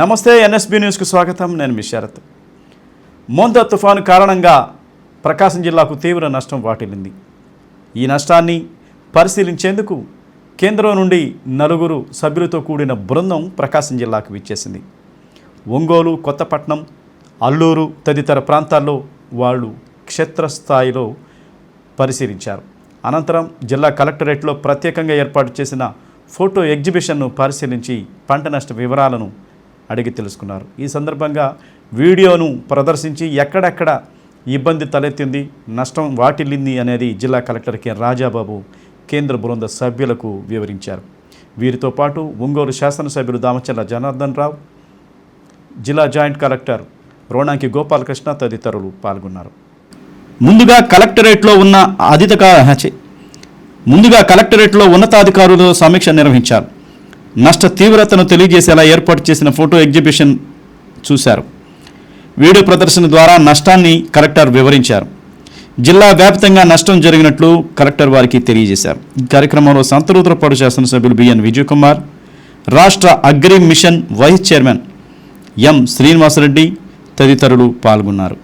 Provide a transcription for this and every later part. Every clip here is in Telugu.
నమస్తే ఎన్ఎస్బి న్యూస్కు స్వాగతం. నేను మీ శరత్. తుఫాను కారణంగా ప్రకాశం జిల్లాకు తీవ్ర నష్టం వాటిల్లింది. ఈ నష్టాన్ని పరిశీలించేందుకు కేంద్రం నుండి నలుగురు సభ్యులతో కూడిన బృందం ప్రకాశం జిల్లాకు విచ్చేసింది. ఒంగోలు కొత్తపట్నం అల్లూరు తదితర ప్రాంతాల్లో వాళ్ళు క్షేత్రస్థాయిలో పరిశీలించారు. అనంతరం జిల్లా కలెక్టరేట్లో ప్రత్యేకంగా ఏర్పాటు చేసిన ఫోటో ఎగ్జిబిషన్ను పరిశీలించి పంట నష్ట వివరాలను అడిగి తెలుసుకున్నారు. ఈ సందర్భంగా వీడియోను ప్రదర్శించి ఎక్కడెక్కడ ఇబ్బంది తలెత్తింది నష్టం వాటిల్లింది అనేది జిల్లా కలెక్టర్ కె. రాజాబాబు కేంద్ర బృంద సభ్యులకు వివరించారు. వీరితో పాటు ఒంగోలు శాసనసభ్యులు దామచల్ల జనార్దన్ రావు జిల్లా జాయింట్ కలెక్టర్ రోణాంకి గోపాలకృష్ణ తదితరులు పాల్గొన్నారు. ముందుగా కలెక్టరేట్లో ఉన్న అధిక ముందుగా కలెక్టరేట్లో ఉన్నతాధికారులతో సమీక్ష నిర్వహించారు. నష్ట తీవ్రతను తెలియజేసేలా ఏర్పాటు చేసిన ఫోటో ఎగ్జిబిషన్ చూశారు. వీడియో ప్రదర్శన ద్వారా నష్టాన్ని కలెక్టర్ వివరించారు. జిల్లా వ్యాప్తంగా నష్టం జరిగినట్లు కలెక్టర్ వారికి తెలియజేశారు. ఈ కార్యక్రమంలో సంతరూతరపాడు శాసనసభ్యులు బిఎన్ విజయ్ కుమార్ రాష్ట్ర agri mission vice chairman M Srinivasa Reddy తదితరులు పాల్గొన్నారు.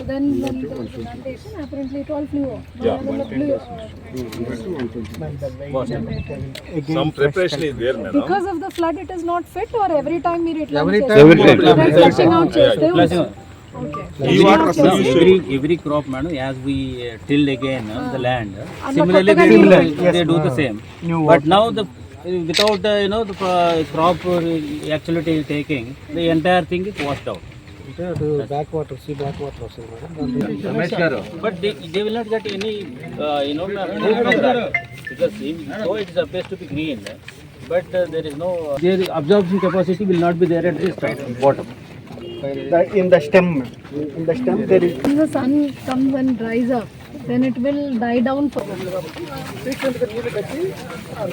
So then when the plantation apparently it all flew off. Yeah. Blew, uh, Some preparation is there, madam. because of the flood it is not fit or every time we return Every time. Every time. Right, flushing out chest. there was- Okay. Flushing out chest. every every crop madam as we uh, till again uh, the uh, land uh, similarly they, do, Similar, yes, they do the uh, same but now the without the you know the uh, crop uh, actually taking the entire thing is washed out back water see back water madam madam but they, they will not get any uh, you know fruit from that because if- though it is supposed to be green but uh, there is no their absorption capacity will not be there at this time bottom in the stem in the stem there is When the sun comes and dries up, then it will die down for కట్టి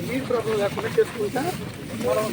వీడ్ ప్రాబ్లం లేకుండా చేసుకుంటా మనం